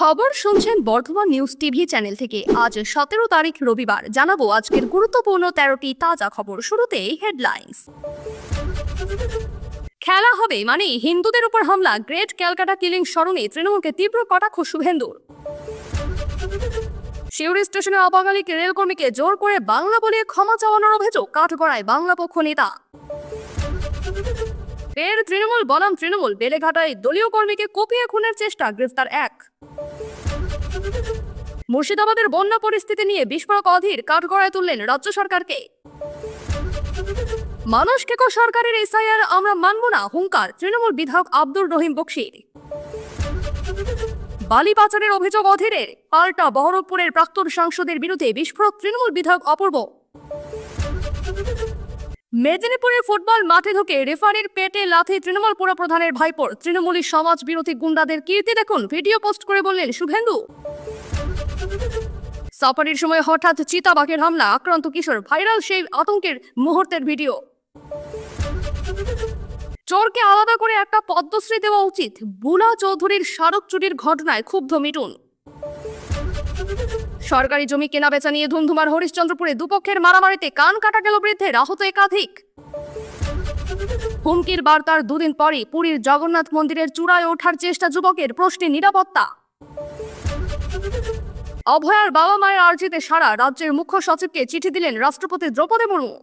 খবর শুনছেন Bardhaman news TV channel থেকে। আজ সতেরো তারিখ রবিবার জানাব আজকের গুরুত্বপূর্ণ তেরোটি তাজা খবর। শুরুতে হেডলাইন্স। খেলা হবে মানে হিন্দুদের উপর হামলা। গ্রেট ক্যালকাটা কিলিং স্মরণে তৃণমূলকে তীব্র কটাক্ষ শুভেন্দুর। শিউরি স্টেশনে অবাঙালিক রেলকর্মীকে জোর করে বাংলা বলে ক্ষমা চাওয়ানোর অভিযোগ। কাঠগড়ায় বাংলা পক্ষ নেতা। ফের তৃণমূল বনাম তৃণমূল। বেলেঘাটায় দলীয় কর্মীকে কুপিয়ে খুনের চেষ্টা, গ্রেফতার এক। মুর্শিদাবাদের বন্যা পরিস্থিতি নিয়ে বিস্ফোরক অধীর কাঠগড়ায় তুললেন রাজ্য সরকারকে। মানুষ কেকো সরকারের এসআইআর আমরা মানব না, হুঙ্কার, তৃণমূল বিধায়ক আব্দুর রহিম বক্সির। বালি পাচারের অভিযোগ অধীরের পাল্টা বহরমপুরের প্রাক্তন সাংসদের বিরুদ্ধে বিস্ফোরক তৃণমূল বিধায়ক অপূর্ব। মেদিনীপুরের ফুটবল মাঠে ঢুকে রেফারির পেটে লাথি তৃণমূল পুর প্রধানের ভাইপোর। তৃণমূলী সমাজ বিরোধী গুন্ডাদের কীর্তি দেখুন, ভিডিও পোস্ট করে বললেন শুভেন্দু। সাফারির সময় হঠাৎ চিতাবাঘের হামলা, আক্রান্ত কিশোর ভাইরাল সেই আতঙ্কের মুহূর্তের ভিডিও। চোরকে আলাদা করে একটা পদ্মশ্রী দেওয়া উচিত, বুলা চৌধুরীর স্মারক চুরির ঘটনায় ক্ষুব্ধ মিটুন সরকারি জমি কেনা বেচা নিয়ে ধুমধুমার হরিশ্চন্দ্রপুরে দুপক্ষের মারামারিতে কান কাটা গেল বৃদ্ধের আহত একাধিক। হুমকির বার্তার দুদিন পরে পুরীর জগন্নাথ মন্দিরের চূড়ায় ওঠার চেষ্টা যুবকের প্রশ্নে নিরাপত্তা। অভয়ার বাবা মায়ের আর্জিতে সারা রাজ্যের মুখ্য সচিবকে চিঠি দিলেন রাষ্ট্রপতি দ্রৌপদী মুর্মু।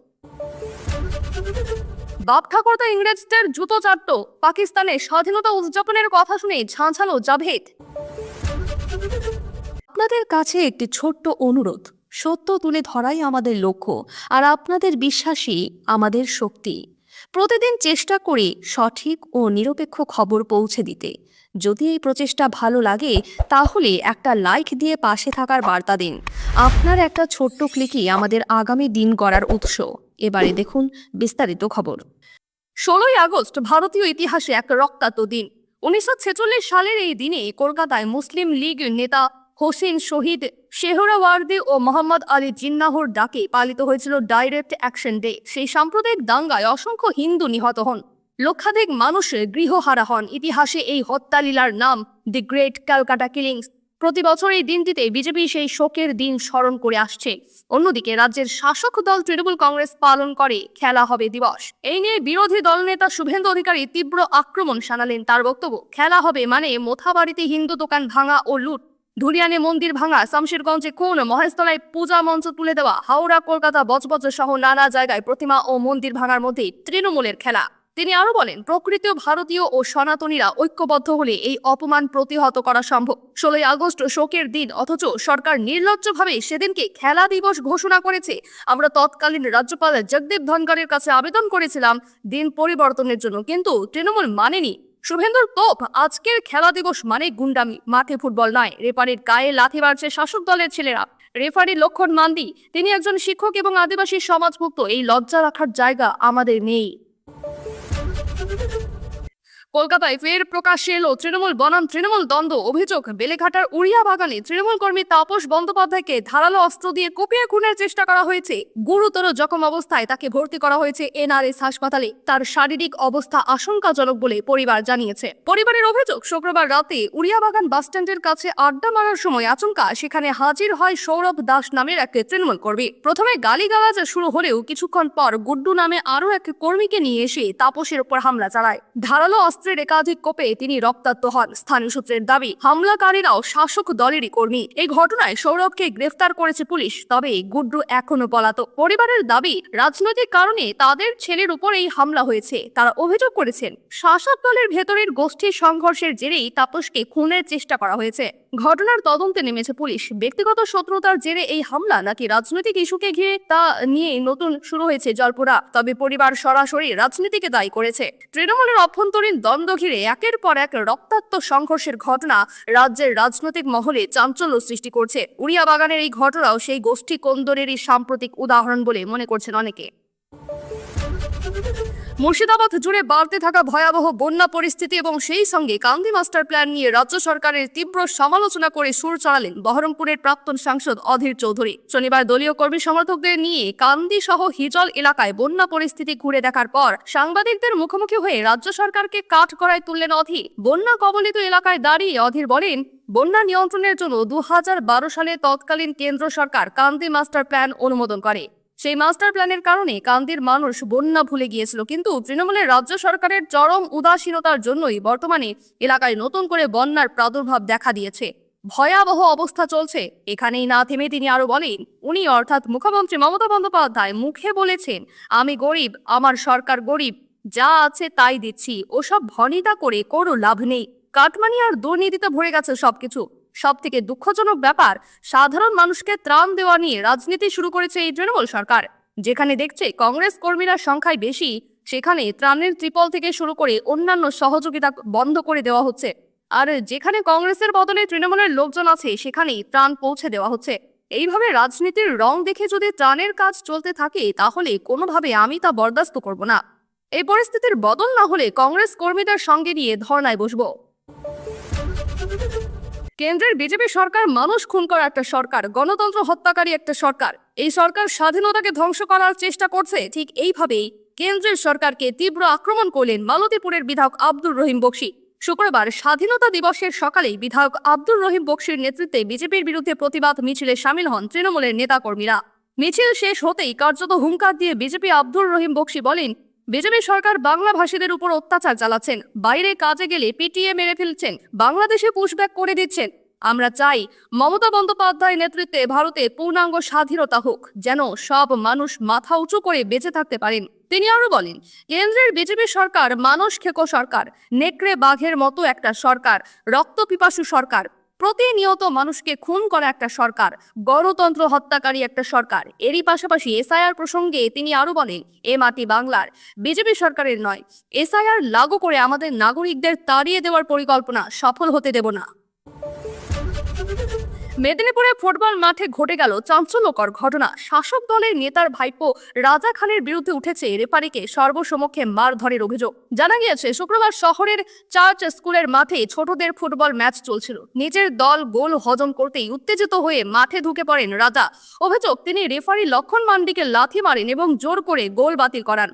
বাপ ঠাকুরদা ইংরেজদের জুতো চাট্ট, পাকিস্তানে স্বাধীনতা উদযাপনের কথা শুনে ঝাঁঝালো জাভেদ। আপনাদের কাছে একটি ছোট্ট অনুরোধ। সত্য তুলে ধরাই আমাদের লক্ষ্য, আর আপনাদের বিশ্বাসই আমাদের শক্তি। প্রতিদিন চেষ্টা করি সঠিক ও নিরপেক্ষ খবর পৌঁছে দিতে। যদি এই প্রচেষ্টা ভালো লাগে, তাহলে একটা লাইক দিয়ে পাশে থাকার বার্তা দিন। আপনার একটা ছোট্ট ক্লিকই আমাদের আগামী দিন গড়ার উৎস। এবারে দেখুন বিস্তারিত খবর। ষোলোই আগস্ট, ভারতীয় ইতিহাসে এক রক্তাক্ত দিন। উনিশশো ছেচল্লিশ সালের এই দিনে কলকাতায় মুসলিম লীগ নেতা হোসেন শহীদ শেহরাওয়ার্দী ও মোহাম্মদ আলী জিন্নাহর ডাকে পালিত হয়েছিল ডাইরেক্ট অ্যাকশন ডে। সেই সাম্প্রদায়িক দাঙ্গায় অসংখ্য হিন্দু নিহত হন। লক্ষাধিক মানুষের গৃহহারা হন। ইতিহাসে এই হত্যালীলার নাম দি গ্রেট ক্যালকাটা কিলিংস প্রতি বছর এই দিনটিতে বিজেপি সেই শোকের দিন স্মরণ করে আসছে। অন্যদিকে রাজ্যের শাসক দল তৃণমূল কংগ্রেস পালন করে খেলা হবে দিবস। এই নিয়ে বিরোধী দলনেতা শুভেন্দু অধিকারী তীব্র আক্রমণ শানালেন তার বক্তব্য। খেলা হবে মানে মোথাবাড়িতে হিন্দু দোকান ভাঙা ও লুট। ধুলিয়ানে মন্দির ভাঙা, শামশেরগঞ্জে খুন, মহেশতলায় পূজা মঞ্চ তুলে দেওয়া, হাওড়া, কলকাতা, বজবজ সহ নানা জায়গায় প্রতিমা ও মন্দির ভাঙার মধ্যে তৃণমূলের খেলা। তিনি আরও বলেন প্রকৃত ভারতীয় ও সনাতনীরা ঐক্যবদ্ধ হলে এই অপমান প্রতিহত করা সম্ভব। ষোলোই আগস্ট শোকের দিন, অথচ সরকার নির্লজ্জভাবে সেদিনকে খেলা দিবস ঘোষণা করেছে। আমরা তৎকালীন রাজ্যপাল জগদীপ ধনগড়ের কাছে আবেদন করেছিলাম, দিন পরিবর্তনের জন্য, কিন্তু তৃণমূল মানেনি। শুভেন্দুর তোপ আজকের খেলা দিবস মানে গুন্ডামি। মাঠে ফুটবল নয়, রেফারির গায়ে লাথি মারছে শাসক দলের ছেলেরা। রেফারি লক্ষণ মান্দি তিনি একজন শিক্ষক এবং আদিবাসী সমাজভুক্ত এই লজ্জা রাখার জায়গা আমাদের নেই। কলকাতায় ফের প্রকাশ্যে এলো তৃণমূল বনাম তৃণমূল দ্বন্দ্ব। অভিযোগ, বেলেঘাটার উড়িয়া বাগানে তৃণমূল কর্মী তাপস বন্দ্যোপাধ্যায়কে ধারালো অস্ত্র দিয়ে কুপিয়ে খুনের চেষ্টা করা হয়েছে। গুরুতর জখম অবস্থায় তাকে ভর্তি করা হয়েছে এনআরএস হাসপাতালে। তার শারীরিক অবস্থা আশঙ্কাজনক বলে পরিবার জানিয়েছে। পরিবারের অভিযোগ, শুক্রবার রাতে উড়িয়া বাগান বাসস্ট্যান্ডের কাছে আড্ডা মারার সময় আচমকা সেখানে হাজির হয় সৌরভ দাস নামের এক তৃণমূল কর্মী। প্রথমে গালিগালাজ শুরু হলেও কিছুক্ষণ পর গুড্ডু নামে আরও এক কর্মীকে নিয়ে এসে তাপসের উপর হামলা চালায়। ধারালো অস্ত্রের একাধিক কোপে তিনি রক্তাক্ত হন। স্থানীয় সূত্রের দাবি, হামলাকারীরাও শাসক দলেরই কর্মী। এই ঘটনায় সৌরভকে গ্রেফতার করেছে পুলিশ, তবে গুড্ডু এখনও পলাতক। পরিবারের দাবি, রাজনৈতিক কারণে তাদের ছেলের উপর এই হামলা হয়েছে। তারা অভিযোগ করেছেন, শাসক দলের ভেতরের গোষ্ঠীর সংঘর্ষের জেরেই তাপসকে খুনের চেষ্টা করা হয়েছে। ঘটনার তদন্তে নেমেছে পুলিশ। ব্যক্তিগত শত্রুতার জেরে এই হামলা নাকি রাজনৈতিক ইস্যুকে ঘিরে তা নিয়ে নতুন শুরু হয়েছে জল্পনা। তবে পরিবার সরাসরি রাজনীতিকে দায়ী করেছে। তৃণমূলের অভ্যন্তরীণ দ্বন্দ্ব ঘিরে একের পর এক রক্তাক্ত সংঘর্ষের ঘটনা রাজ্যের রাজনৈতিক মহলে চাঞ্চল্য সৃষ্টি করছে। উড়িয়া বাগানের এই ঘটনাও সেই গোষ্ঠী কোন্দরেরই সাম্প্রতিক উদাহরণ বলে মনে করছেন অনেকে। মুর্শিদাবাদ জুড়ে বাড়তে থাকা ভয়াবহ বন্যা পরিস্থিতি এবং সেই সঙ্গে কান্দি মাস্টার প্ল্যান নিয়ে রাজ্য সরকারের তীব্র সমালোচনা করে সুর চড়ালেন বহরমপুরের প্রাক্তন সাংসদ অধীর চৌধুরী। শনিবার দলীয় কর্মী সমর্থকদের নিয়ে কান্দি সহ হিজল এলাকায় বন্যা পরিস্থিতি ঘুরে দেখার পর সাংবাদিকদের মুখোমুখি হয়ে রাজ্য সরকারকে কাঠ করায় তুললেন অধীর। বন্যা কবলিত এলাকায় দাঁড়িয়ে অধীর বলেন, বন্যা নিয়ন্ত্রণের জন্য দু হাজার বারো সালে তৎকালীন কেন্দ্র সরকার কান্দি মাস্টার প্ল্যান অনুমোদন করে। সেই মাস্টার প্ল্যানের কারণে কান্দির মানুষ বন্যা ভুলে গিয়েছিল। কিন্তু তৃণমূলের রাজ্য সরকারের চরম উদাসীনতার জন্যই বর্তমানে এলাকায় নতুন করে বন্যার প্রাদুর্ভাব দেখা দিয়েছে। ভয়াবহ অবস্থা চলছে। এখানেই না থেমে তিনি আরও বলেন, উনি অর্থাৎ মুখ্যমন্ত্রী মমতা বন্দ্যোপাধ্যায় মুখে বলেছেন, আমি গরিব, আমার সরকার গরিব, যা আছে তাই দিচ্ছি, ওসব ভনিতা করে কোনো লাভ নেই। কাটমানি আর দুর্নীতিতে ভরে গেছে সবকিছু। সব থেকে দুঃখজনক ব্যাপার, সাধারণ মানুষকে ত্রাণ দেওয়া নিয়ে রাজনীতি শুরু করেছে এই তৃণমূল সরকার। যেখানে দেখছে কংগ্রেস কর্মীরা সংখ্যায় বেশি, সেখানে ত্রাণের ত্রিপল থেকে শুরু করে অন্যান্য সহযোগিতা বন্ধ করে দেওয়া হচ্ছে। আর যেখানে কংগ্রেসের বদলে তৃণমূলের লোকজন আছে, সেখানেই ত্রাণ পৌঁছে দেওয়া হচ্ছে। এইভাবে রাজনীতির রং দেখে যদি ত্রাণের কাজ চলতে থাকে, তাহলে কোনোভাবে আমি তা বরদাস্ত করব না। এই পরিস্থিতির বদল না হলে কংগ্রেস কর্মীদের সঙ্গে নিয়ে ধর্নায় বসবো। কেন্দ্রের বিজেপি সরকার মানুষ খুন করা একটা সরকার, গণতন্ত্র হত্যাকারী একটা সরকার। এই সরকার স্বাধীনতাকে ধ্বংস করার চেষ্টা করছে, ঠিক এইভাবেই কেন্দ্রের সরকারকে তীব্র আক্রমণ করলেন মালতীপুরের বিধায়ক আব্দুর রহিম বক্সি। শুক্রবার স্বাধীনতা দিবসের সকালেই বিধায়ক আব্দুর রহিম বক্সির নেতৃত্বে বিজেপির বিরুদ্ধে প্রতিবাদ মিছিলে সামিল হন তৃণমূলের নেতাকর্মীরা। মিছিল শেষ হতেই কার্যত হুঙ্কার দিয়ে বিজেপি আব্দুর রহিম বক্সি বলেন বিজেপি সরকার বাংলা ভাষীদের উপর অত্যাচার চালাচ্ছেন। বাইরে কাজে গেলে পিটিএ মেরে ফেলছেন। বাংলাদেশে পুশব্যাক করে দিচ্ছেন। আমরা চাই মমতা বন্দ্যোপাধ্যায় নেতৃত্বে ভারতে পূর্ণাঙ্গ স্বাধীনতা হোক, যেন সব মানুষ মাথা উঁচু করে বেঁচে থাকতে পারেন। তিনি আরও বলেন, কেন্দ্রের বিজেপি সরকার মানুষ খেকো সরকার, নেকড়ে বাঘের মতো একটা সরকার, রক্ত পিপাসু সরকার। প্রতিনিয়ত মানুষকে খুন করা একটা সরকার, গণতন্ত্র হত্যাকারী একটা সরকার। এরই পাশাপাশি এসআইআর প্রসঙ্গে তিনি আরও বলেন, এ মাটি বাংলার, বিজেপি সরকারের নয়। এসআইআর লাগু করে আমাদের নাগরিকদের তাড়িয়ে দেওয়ার পরিকল্পনা সফল হতে দেব না। মেদিনীপুরে ফুটবল মাঠে ঘটে গেল চাঞ্চল্যকর ঘটনা। শাসক দলের নেতার ভাইপো রাজা খানের বিরুদ্ধে উঠেছে রেফারিকে সর্বসমক্ষে মারধরের অভিযোগ। জানা গিয়েছে, শুক্রবার শহরের চার্চ স্কুলের মাঠে ছোটদের ফুটবল ম্যাচ চলছিল। নিজের দল গোল হজম করতেই উত্তেজিত হয়ে মাঠে ঢুকে পড়েন রাজা। অভিযোগ, তিনি রেফারি লক্ষণ মান্ডিকে লাথি মারেন এবং জোর করে গোল বাতিল করান।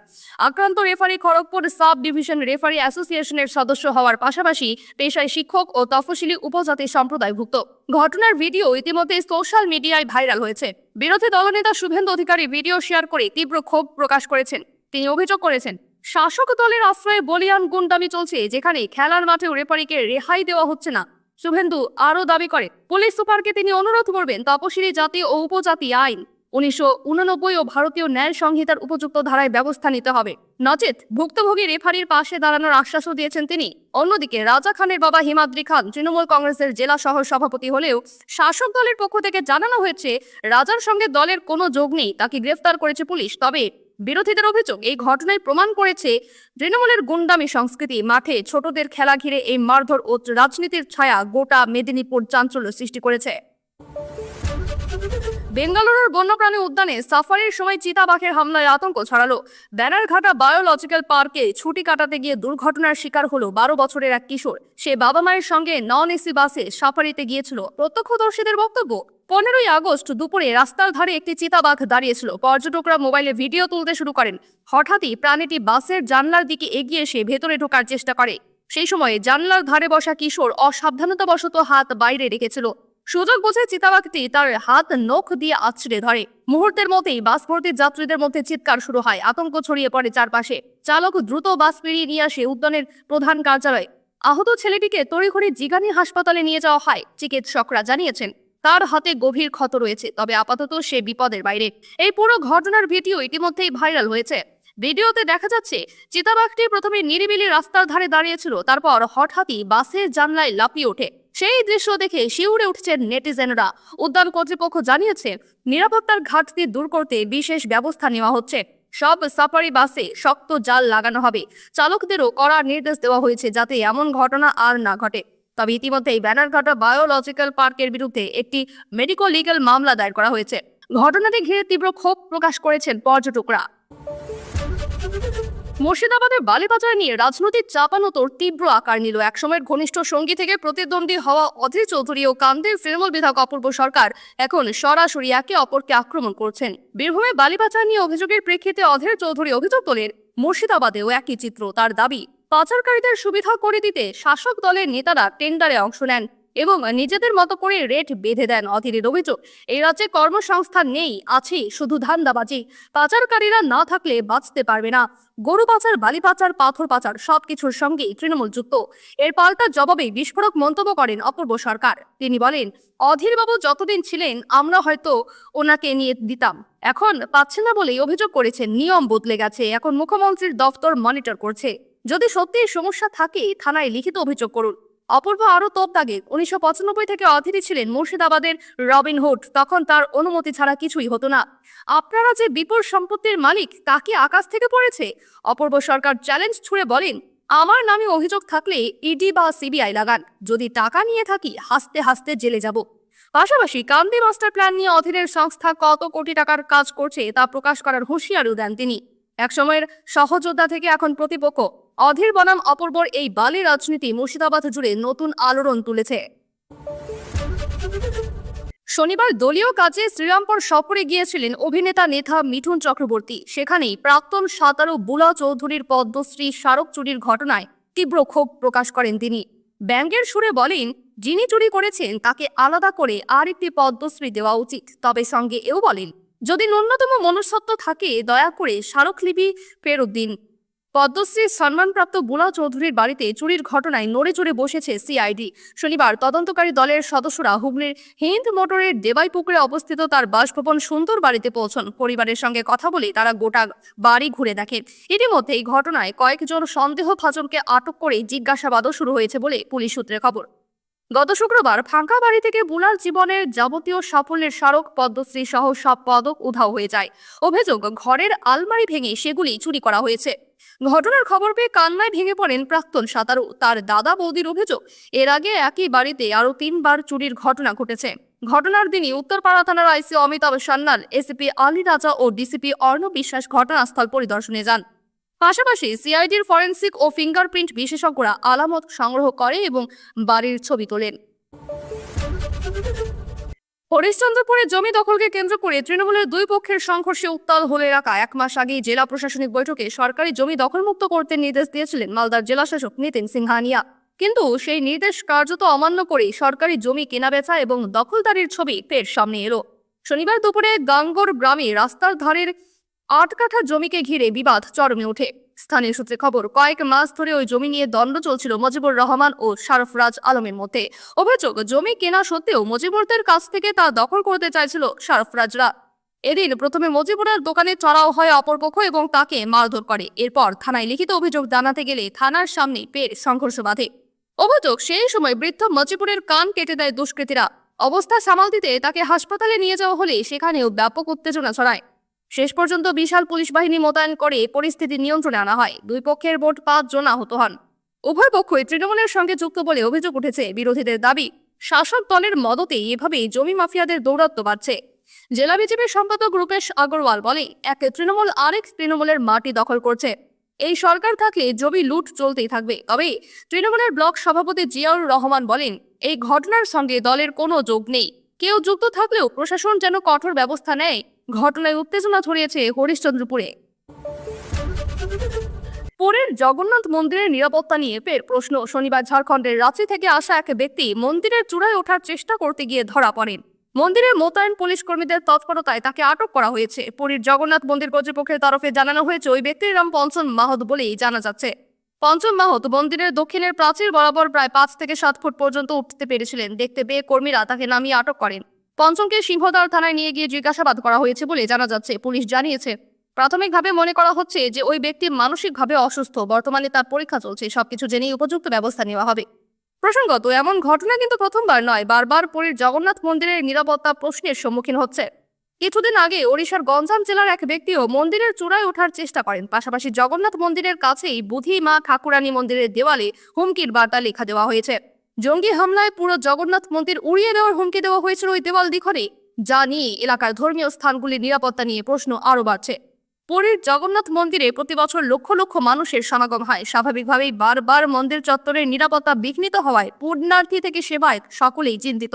আক্রান্ত referee Kharagpur sub division referee অ্যাসোসিয়েশনের সদস্য হওয়ার পাশাপাশি পেশায় শিক্ষক ও তফসিলি উপজাতি সম্প্রদায়ভুক্ত। ঘটনার ভিডিও ইতিমধ্যে সোশ্যাল মিডিয়ায় ভাইরাল হয়েছে। বিরোধী দলনেতা শুভেন্দু অধিকারী ভিডিও শেয়ার করে তীব্র ক্ষোভ প্রকাশ করেছেন। তিনি অভিযোগ করেছেন, শাসক দলের আশ্রয়ে বলিয়ান গুন্ডামি চলছে, যেখানে খেলার মাঠেও রেফারিকে রেহাই দেওয়া হচ্ছে না। শুভেন্দু আরও দাবি করে, পুলিশ সুপারকে তিনি অনুরোধ করবেন, তপশিলি জাতি ও উপজাতি আইন উনিশশো উননব্বই ও ভারতীয় ন্যায় সংহিতার উপযুক্ত ধারায় ব্যবস্থা নিতে হবে। নচেত ভুক্তভোগী রেফারির পাশে দাঁড়ানোর আশ্বাসও দিয়েছেন তিনি। অন্যদিকে রাজা খানের বাবা হিমাদ্রি খান তৃণমূল কংগ্রেসের জেলা শহর সভাপতি হলেও শাসক দলের পক্ষ থেকে জানানো হয়েছে, রাজার সঙ্গে দলের কোনো যোগ নেই, তাকে গ্রেফতার করেছে পুলিশ। তবে বিরোধীদের অভিযোগ, এই ঘটনায় প্রমাণ করেছে তৃণমূলের গুন্ডামি সংস্কৃতি। মাঠে ছোটদের খেলা ঘিরে এই মারধর ও রাজনীতির ছায়া গোটা মেদিনীপুর চাঞ্চল্য সৃষ্টি করেছে। বেঙ্গালুরুর বন্যপ্রাণী উদ্যানে সাফারির সময় চিতাবাঘের হামলায় আতঙ্ক ছড়ালো। ব্যানারঘাটা বায়োলজিক্যাল পার্কে ছুটি কাটাতে গিয়ে দুর্ঘটনার শিকার হলো বারো বছরের এক কিশোর। সে বাবা মায়ের সঙ্গে নন এসি বাসে সাফারিতে গিয়েছিল। প্রত্যক্ষদর্শীদের বক্তব্য, পনেরোই আগস্ট দুপুরে রাস্তার ধারে একটি চিতাবাঘ দাঁড়িয়েছিল। পর্যটকরা মোবাইলে ভিডিও তুলতে শুরু করেন। হঠাৎই প্রাণীটি বাসের জানলার দিকে এগিয়ে এসে ভেতরে ঢোকার চেষ্টা করে। সেই সময় জানলার ধারে বসা কিশোর অসাবধানতাবশত হাত বাইরে রেখেছিল। সুযোগ বুঝে চিতাবাঘটি তার হাত নখ দিয়ে আছড়ে ধরে। মুহূর্তের মধ্যেই বাস ভর্তি যাত্রীদের মধ্যে চিৎকার শুরু হয়। আতঙ্ক ছড়িয়ে পড়ে চারপাশে। চালক দ্রুত বাস পেরিয়ে নিয়ে আসে উদ্যানের প্রধান কার্যালয়। আহত ছেলেটিকে তড়িঘড়ি জিগানি হাসপাতালে নিয়ে যাওয়া হয়। চিকিৎসকরা জানিয়েছেন, তার হাতে গভীর ক্ষত রয়েছে, তবে আপাতত সে বিপদের বাইরে। এই পুরো ঘটনার ভিডিও ইতিমধ্যেই ভাইরাল হয়েছে। ভিডিওতে দেখা যাচ্ছে, চিতাবাঘটি প্রথমে নিরিবিলি রাস্তার ধারে দাঁড়িয়েছিল, তারপর হঠাৎই বাসের জানলায় লাফিয়ে ওঠে। সেই দৃশ্য দেখে শিউরে উঠছেন নেটিজেনরা। উদ্যান কর্তৃপক্ষ জানিয়েছে, নিরাপত্তার ঘাটতি দূর করতে বিশেষ ব্যবস্থা নেওয়া হচ্ছে। সব সাফারি বাসে শক্ত জাল লাগানো হবে। চালকদেরও কড়া নির্দেশ দেওয়া হয়েছে যাতে এমন ঘটনা আর না ঘটে। তবে ইতিমধ্যেই ব্যানারঘাটা বায়োলজিক্যাল পার্কের বিরুদ্ধে একটি মেডিকো লিগ্যাল মামলা দায়ের করা হয়েছে। ঘটনাটি ঘিরে তীব্র ক্ষোভ প্রকাশ করেছেন পর্যটকরা। মুর্শিদাবাদের বালিবাজার নিয়ে রাজনৈতিক চাপানোতর তীব্র আকার নিল। একসময়ের ঘনিষ্ঠ সঙ্গী থেকে প্রতিদ্বন্দ্বী হওয়া অধীর চৌধুরী ও কান্দের তৃণমূল বিধায়ক অপূর্ব সরকার এখন সরাসরি একে অপরকে আক্রমণ করছেন। বীরভূমে বালিবাজার নিয়ে অভিযোগের প্রেক্ষিতে অধীর চৌধুরী অভিযোগ তোলেন মুর্শিদাবাদেও একই চিত্র। তার দাবি, পাচারকারীদের সুবিধা করে দিতে শাসক দলের নেতারা টেন্ডারে অংশ নেন। এবং নিজেদের মতো করে রেট বেঁধে দেন অধীরের অভিযোগ। এই রাজ্যে কর্মসংস্থান নেই আছে শুধু ধান্দাবাজি। পাচারকারীরা না থাকলে বাঁচতে পারবে না। গরু পাচার, বালি পাচার, পাথর পাচার সবকিছুর সঙ্গেই তৃণমূল যুক্ত। এর পাল্টা জবাবে বিস্ফোরক মন্তব্য করেন অপূর্ব সরকার। তিনি বলেন, অধীরবাবু যতদিন ছিলেন, আমরা হয়তো ওনাকে নিয়ে দিতাম। এখন পাচ্ছে না বলেই অভিযোগ করেছেন, নিয়ম বদলে গেছে। এখন মুখ্যমন্ত্রীর দফতর মনিটর করছে। যদি সত্যি সমস্যা থাকে, থানায় লিখিত অভিযোগ করুন। অপূর্ব আরও তোপ দাগে। উনিশশো পঁচানব্বই থেকে অধীরে ছিলেন মুর্শিদাবাদের রবিন হুড। তখন তার অনুমতি ছাড়া কিছুই হতো না। আপনারা যে বিপুল সম্পত্তির মালিক, তা কি আকাশ থেকে পড়েছে? অপূর্ব সরকার চ্যালেঞ্জ ছুড়ে বলেন, আমার নামে অভিযোগ থাকলে ইডি বা সিবিআই লাগান। যদি টাকা নিয়ে থাকি, হাসতে হাসতে জেলে যাব। পাশাপাশি কান্দি মাস্টার প্ল্যান নিয়ে অধীনের সংস্থা কত কোটি টাকার কাজ করছে, তা প্রকাশ করার হুঁশিয়ারিও দেন তিনি। একসময়ের সহযোদ্ধা থেকে এখন প্রতিপক্ষ। অধীর বনাম অপূর্বর এই বালি রাজনীতি মুর্শিদাবাদ জুড়ে নতুন আলোড়ন তুলেছে। শনিবার দলীয় কাজে শ্রীরামপুর সফরে গিয়েছিলেন অভিনেতা নেতা মিঠুন চক্রবর্তী। সেখানেই প্রাক্তন সাঁতারু বুলা চৌধুরীর পদ্মশ্রী স্মারক চুরির ঘটনায় তীব্র ক্ষোভ প্রকাশ করেন তিনি। ব্যঙ্গের সুরে বলেন, যিনি চুরি করেছেন তাকে আলাদা করে আর একটি পদ্মশ্রী দেওয়া উচিত। তবে সঙ্গে এও বলেন, যদি ন্যূনতম মনুষ্যত্ব থাকে, দয়া করে স্মারকলিপি ফেরত দিন। পদ্মশ্রী সম্মানপ্রাপ্ত বুলা চৌধুরীর বাড়িতে চুরির ঘটনায় নড়ে চড়ে বসেছে সিআইডি। শনিবার তদন্তকারী দলের সদস্যরা হুগলির হিন্দ মোটরের দেবাইপুকুরে অবস্থিত তার বাসভবন সুন্দর বাড়িতে পৌঁছন। পরিবারের সঙ্গে কথা বলে তারা গোটা বাড়ি ঘুরে দেখে ইতিমধ্যে এই ঘটনায় কয়েকজন সন্দেহ ফাজনকে আটক করে জিজ্ঞাসাবাদও শুরু হয়েছে বলে পুলিশ সূত্রে খবর। গত শুক্রবার ফাঁকা বাড়ি থেকে বুলার জীবনের যাবতীয় সাফল্যের স্মারক পদ্মশ্রী সহ সব পদক উধাও হয়ে যায়। অভিযোগ, ঘরের আলমারি ভেঙে সেগুলি চুরি করা হয়েছে। ঘটনার খবর পেয়ে কান্নায় ভেঙে পড়েন প্রাক্তন সাঁতারু। তার দাদা বৌদির অভিযোগ, এর আগে একই বাড়িতে আরও তিনবার চুরির ঘটনা ঘটেছে। ঘটনার দিনই উত্তরপাড়া থানার আইসি অমিতাভ সান্যাল, এসিপি আলী রাজা ও ডিসিপি অর্ণব বিশ্বাস ঘটনাস্থল পরিদর্শনে যান। পাশাপাশি সিআইডির ফরেন্সিক ও ফিঙ্গারপ্রিন্ট বিশেষজ্ঞরা আলামত সংগ্রহ করে এবং বাড়ির ছবি তোলেন। হরিশ্চন্দ্রপুরে জমি দখলকে কেন্দ্র করে তৃণমূলের দুই পক্ষের সংঘর্ষে উত্তাল হলে এলাকা এক মাস আগেই জেলা প্রশাসনিক বৈঠকে সরকারি জমি দখলমুক্ত করতে নির্দেশ দিয়েছিলেন মালদার জেলা শাসক নিতিন সিংহানিয়া। কিন্তু সেই নির্দেশ কার্যত অমান্য করে সরকারি জমি কেনাবেচা এবং দখলদারির ছবি ফের সামনে এলো। শনিবার দুপুরে গাঙ্গর গ্রামে রাস্তার ধারের আট কাঠা জমিকে ঘিরে বিবাদ চরমে ওঠে। স্থানীয় সূত্রে খবর, কয়েক মাস ধরে ওই জমি নিয়ে দ্বন্দ্ব চলছিল মজিবুর রহমান ও শারফরাজ আলমের মধ্যে। অভিযোগ, জমি কেনা সত্ত্বেও মজিবুরদের কাছ থেকে তা দখল করতে চাইছিল শারফরাজরা এদিন প্রথমে মজিবুরের দোকানে চড়াও হয় অপরপক্ষ এবং তাকে মারধর করে। এরপর থানায় লিখিত অভিযোগ জানাতে গেলে থানার সামনে ফের সংঘর্ষ বাধে। অভিযোগ, সেই সময় বৃদ্ধ মজিবুরের কান কেটে দেয় দুষ্কৃতীরা। অবস্থা সামাল দিতে তাকে হাসপাতালে নিয়ে যাওয়া হলে সেখানেও ব্যাপক উত্তেজনা ছড়ায়। শেষ পর্যন্ত বিশাল পুলিশ বাহিনী মোতায়েন করে পরিস্থিতি নিয়ন্ত্রণে আনা হয়। দুই পক্ষের মোট পাঁচ জন আহত হন। উভয় পক্ষই তৃণমূলের সঙ্গে যুক্ত বলে অভিযোগ উঠেছে। বিরোধীদের দাবি, শাসক দলের মদতে এভাবেই জমি মাফিয়াদের দৌরাত্ম্য বাড়ছে। জেলা বিজেপির সম্পাদক রূপেশ আগরওয়াল বলে এক তৃণমূল আরেক তৃণমূলের মাটি দখল করছে। এই সরকার থাকলে জমি লুট চলতেই থাকবে। তবে তৃণমূলের ব্লক সভাপতি জিয়াউর রহমান বলেন, এই ঘটনার সঙ্গে দলের কোনো যোগ নেই। কেউ যুক্ত থাকলেও প্রশাসন যেন কঠোর ব্যবস্থা নেয় ঘটনায় উত্তেজনা ছড়িয়েছে হরিশ্চন্দ্রপুরে। পুরীর জগন্নাথ মন্দিরের নিরাপত্তা নিয়ে ফের প্রশ্ন। শনিবার ঝাড়খণ্ডের রাঁচি থেকে আসা এক ব্যক্তি মন্দিরের চূড়ায় ওঠার চেষ্টা করতে গিয়ে ধরা পড়েন। মন্দিরের মোতায়েন পুলিশ কর্মীদের তৎপরতায় তাকে আটক করা হয়েছে। পুরীর জগন্নাথ মন্দির কর্তৃপক্ষের তরফে জানানো হয়েছে, ওই ব্যক্তির নাম পঞ্চম মাহত বলেই জানা যাচ্ছে। পঞ্চম মাহত মন্দিরের দক্ষিণের প্রাচীর বরাবর প্রায় পাঁচ থেকে সাত ফুট পর্যন্ত উঠতে পেরেছিলেন। দেখতে পেয়ে কর্মীরা তাকে নামিয়ে আটক করেন। পঞ্চমকে সিংহদ্বার থানায় নিয়ে গিয়ে জিজ্ঞাসাবাদ করা হয়েছে বলে জানা যাচ্ছে। পুলিশ জানিয়েছে, প্রাথমিকভাবে মনে করা হচ্ছে যে ওই ব্যক্তি মানসিকভাবে অসুস্থ। বর্তমানে তার পরীক্ষা চলছে, সবকিছু জেনেই উপযুক্ত ব্যবস্থা নেওয়া হবে। প্রসঙ্গত, এমন ঘটনা কিন্তু প্রথমবার নয়, বারবার পুরীর জগন্নাথ মন্দিরের নিরাপত্তা প্রশ্নের সম্মুখীন হচ্ছে। কিছুদিন আগে ওড়িশার গঞ্জাম জেলার এক ব্যক্তিও মন্দিরের চূড়ায় ওঠার চেষ্টা করেন। পাশাপাশি জগন্নাথ মন্দিরের কাছেই বুধি মা ঠাকুরানী মন্দিরের দেওয়ালে হুমকির বার্তা লেখা দেওয়া হয়েছে। জঙ্গি হামলায় পুরো জগন্নাথ মন্দির উড়িয়ে দেওয়ার হুমকি দেওয়া হয়েছিল ওই দেওয়াল দিঘরে, যা নিয়ে এলাকার ধর্মীয় স্থানগুলির নিরাপত্তা নিয়ে প্রশ্ন আরও বাড়ছে। পুরীর জগন্নাথ মন্দিরে প্রতি বছর লক্ষ লক্ষ মানুষের সমাগম হয়। স্বাভাবিকভাবেই বারবার মন্দির চত্বরের নিরাপত্তা বিঘ্নিত হওয়ায় পুণ্যার্থী থেকে সেবায় সকলেই চিন্তিত।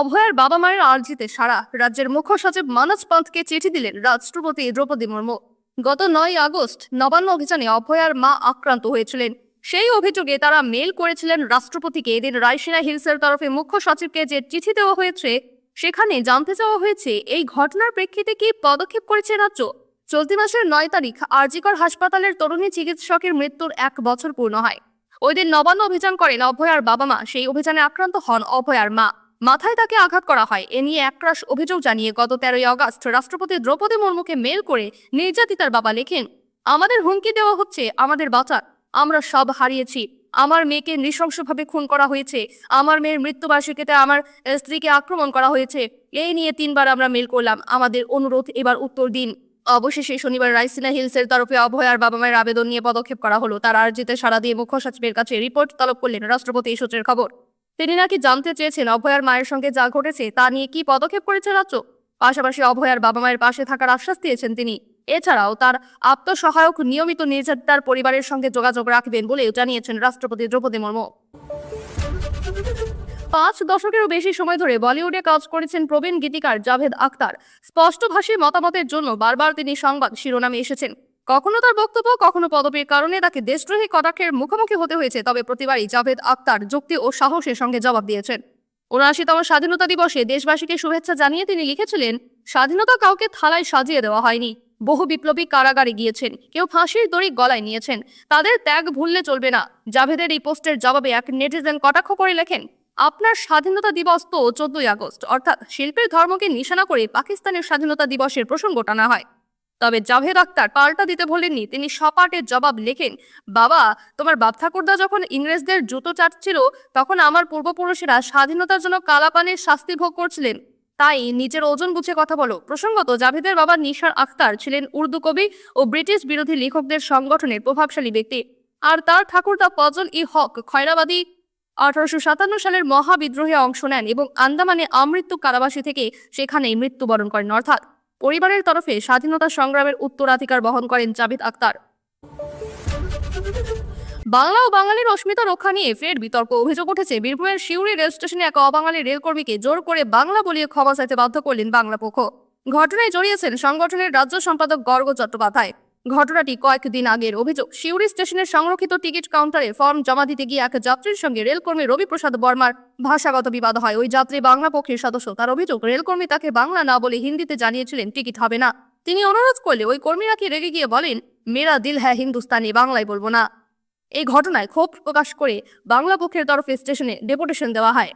অভয়ার বাবা মায়ের আর্জিতে সারা রাজ্যের মুখ্য সচিব মানস পান্তকে চিঠি দিলেন রাষ্ট্রপতি দ্রৌপদী মুর্মু। গত নয় আগস্ট নবান্ন অভিযানে অভয়ার মা আক্রান্ত হয়েছিলেন। সেই অভিযোগে তারা মেল করেছিলেন রাষ্ট্রপতিকে। এদিন রায়সিনা হিলসের তরফে মুখ্য সচিবকে যে চিঠি দেওয়া হয়েছে, সেখানে জানতে চাওয়া হয়েছে, এই ঘটনার প্রেক্ষিতে কি পদক্ষেপ করেছে রাজ্য? চলতি মাসের নয় তারিখ আরজিকর হাসপাতালের তরুণী চিকিৎসকের মৃত্যুর এক বছর পূর্ণ হয়। ওই দিন নবান্ন অভিযান করেন অভয়ার বাবা মা সেই অভিযানে আক্রান্ত হন অভয়ার মা। মাথায় তাকে আঘাত করা হয়। এ নিয়ে একরাশ অভিযোগ জানিয়ে গত তেরোই আগস্ট রাষ্ট্রপতি দ্রৌপদী মুর্মুকে মেল করে নির্যাতিতার বাবা লেখেন, আমাদের হুমকি দেওয়া হচ্ছে, আমাদের বাঁচার আমরা সব হারিয়েছি। আমার মেয়েকে নৃশংসভাবে খুন করা হয়েছে। আমার মেয়ের মৃত্যুবার্ষিকীতে আমার স্ত্রীকে আক্রমণ করা হয়েছে। এই নিয়ে তিনবার আমরা মেল করলাম। আমাদের অনুরোধ এবার উত্তর দিন। অবশেষে শনিবার রাইসিনা হিলসের তরফে অভয়ার বাবা মায়ের আবেদন নিয়ে পদক্ষেপ করা হলো। তার আর্জিতে সারা দিয়ে মুখ্য সচিবের কাছে রিপোর্ট তলব করলেন রাষ্ট্রপতি এই সূত্রের খবর। তিনি নাকি জানতে চেয়েছেন অভয়ার মায়ের সঙ্গে যা ঘটেছে, তা নিয়ে কি পদক্ষেপ করেছে রাজ্য? পাশাপাশি অভয়ার বাবা মায়ের পাশে থাকার আশ্বাস দিয়েছেন তিনি। এছাড়াও তার আত্মসহায়ক নিয়মিত নির্যাতিতার পরিবারের সঙ্গে যোগাযোগ রাখবেন বলেও জানিয়েছেন রাষ্ট্রপতি দ্রৌপদী মুর্মু। পাঁচ দশকেরও বেশি সময় ধরে বলিউডে কাজ করেছেন প্রবীণ গীতিকার জাভেদ আখতার। স্পষ্টভাষী মতামতের জন্য বারবার তিনি সংবাদ শিরোনামে এসেছেন। কখনো তার বক্তব্য, কখনো পদবীর কারণে তাকে দেশদ্রোহী কটাক্ষের মুখোমুখি হতে হয়েছে, তবে প্রতিবারই জাভেদ আখতার যুক্তি ও সাহসের সঙ্গে জবাব দিয়েছেন। উনআশিতম স্বাধীনতা দিবসে দেশবাসীকে শুভেচ্ছা জানিয়ে তিনি লিখেছিলেন, স্বাধীনতা কাউকে থালায় সাজিয়ে দেওয়া হয়নি। বহু বিপ্লবী কারাগারে গিয়েছেন কেউ ফাঁসির দড়ি গলায় নিয়েছেন। তাদের ত্যাগ ভুললে চলবে না। জাভেদের এই পোস্টের জবাবে এক নেটিজেন কটাক্ষ করে লেখেন, আপনার স্বাধীনতা দিবস তো চোদ্দই আগস্ট। অর্থাৎ শিল্পের ধর্মকে নিশানা করে পাকিস্তানের স্বাধীনতা দিবসের প্রসঙ্গ টানা হয়। তবে জাভেদ আক্তার পাল্টা দিতে বলেননি তিনি সপাটের জবাব লেখেন, বাবা, তোমার বাপ ঠাকুরদা যখন ইংরেজদের জুতো চাটছিল, তখন আমার পূর্বপুরুষেরা স্বাধীনতার জন্য কালাপানের শাস্তি ভোগ করছিলেন। তাই নিজের ওজন বুঝে কথা বলো। প্রসঙ্গত, জাভেদের বাবা নিশার আক্তার ছিলেন উর্দু কবি ও ব্রিটিশ বিরোধী লেখকদের সংগঠনের প্রভাবশালী ব্যক্তি। আর তার ঠাকুরদা ফজল ই হক খয়রাবাদী আঠারোশো সাতান্ন সালের মহাবিদ্রোহে অংশ নেন এবং আন্দামানে আমৃত্যু কারাবাসী থেকে সেখানেই মৃত্যুবরণ করেন অর্থাৎ পরিবারের তরফে স্বাধীনতা সংগ্রামের উত্তরাধিকার বহন করেন জাভেদ আক্তার বাংলা ও বাঙালির অস্মিতা রক্ষা নিয়ে ফের বিতর্ক, অভিযোগ উঠেছে। বীরভূমের শিউরি রেল স্টেশনে এক অবাঙালি রেলকর্মীকে জোর করে বাংলা বলিয়ে ক্ষমা চাইতে বাধ্য করলেন বাংলা পক্ষ। ঘটনায় জড়িয়েছেন সংগঠনের রাজ্য সম্পাদক গর্গ চট্টোপাধ্যায়। ঘটনাটি কয়েকদিন আগের অভিযোগ। শিউরি স্টেশনের সংরক্ষিত টিকিট কাউন্টারে ফর্ম জমা দিতে গিয়ে এক যাত্রীর সঙ্গে রেলকর্মী রবিপ্রসাদ বর্মার ভাষাগত বিবাদ হয়। ওই যাত্রী বাংলা পক্ষের সদস্য। তার অভিযোগ, রেলকর্মী তাকে বাংলা না বলে হিন্দিতে জানিয়েছিলেন, টিকিট হবে না। তিনি অনুরোধ করলে ওই কর্মীরা কি রেগে গিয়ে বলেন, মেরা দিল হ্যাঁ হিন্দুস্তানি, বাংলায় বলব না। এই ঘটনায় ক্ষোভ প্রকাশ করে বাংলা পক্ষের তরফে স্টেশনে ডেপুটেশন দেওয়া হয়।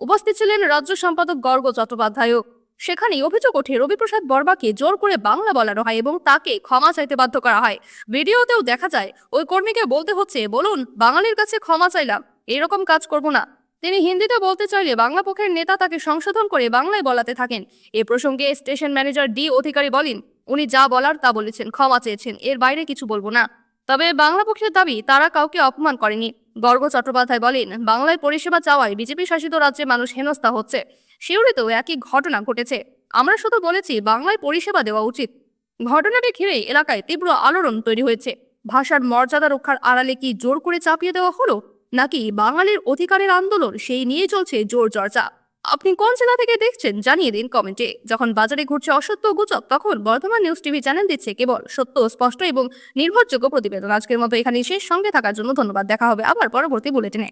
উপস্থিত ছিলেন রাজ্য সম্পাদক গর্গ চট্টোপাধ্যায়ও। সেখানেই অভিযোগ ওঠে, রবিপ্রসাদ বর্মাকে জোর করে বাংলা বলানো হয় এবং তাকে ক্ষমা চাইতে বাধ্য করা হয়। ভিডিওতেও দেখা যায়, ওই কর্মীকে বলতে হচ্ছে, বলুন, বাঙালির কাছে ক্ষমা চাইলাম, এরকম কাজ করব না। তিনি হিন্দিতে বলতে চাইলে বাংলা পক্ষের নেতা তাকে সংশোধন করে বাংলায় বলাতে থাকেন। এ প্রসঙ্গে স্টেশন ম্যানেজার ডি অধিকারী বলেন, উনি যা বলার তা বলেছেন, ক্ষমা চেয়েছেন, এর বাইরে কিছু বলব না। তবে বাংলা পক্ষের দাবি, তারা কাউকে অপমান করেনি। গর্গ চট্টোপাধ্যায় বলেন, বাংলায় পরিষেবা চাওয়ায় বিজেপি শাসিত রাজ্যে মানুষ হেনস্থা হচ্ছে। শিউরিতেও একই ঘটনা ঘটেছে। আমরা শুধু বলেছি, বাংলায় পরিষেবা দেওয়া উচিত। ঘটনাটি ঘিরে এলাকায় তীব্র আলোড়ন তৈরি হয়েছে। ভাষার মর্যাদা রক্ষার আড়ালে কি জোর করে চাপিয়ে দেওয়া হলো? নাকি বাঙালির অধিকারের আন্দোলন সেই নিয়ে চলছে জোর চর্চা? আপনি কোন জেলা থেকে দেখছেন জানিয়ে দিন কমেন্টে। যখন বাজারে ঘুরছে অসত্য গুজব, তখন বর্তমান নিউজ টিভি চ্যানেল দিচ্ছে কেবল সত্য, স্পষ্ট এবং নির্ভরযোগ্য প্রতিবেদন। আজকের মতো এখানে শেষ। সঙ্গে থাকার জন্য ধন্যবাদ। দেখা হবে আবার পরবর্তী বুলেটিনে।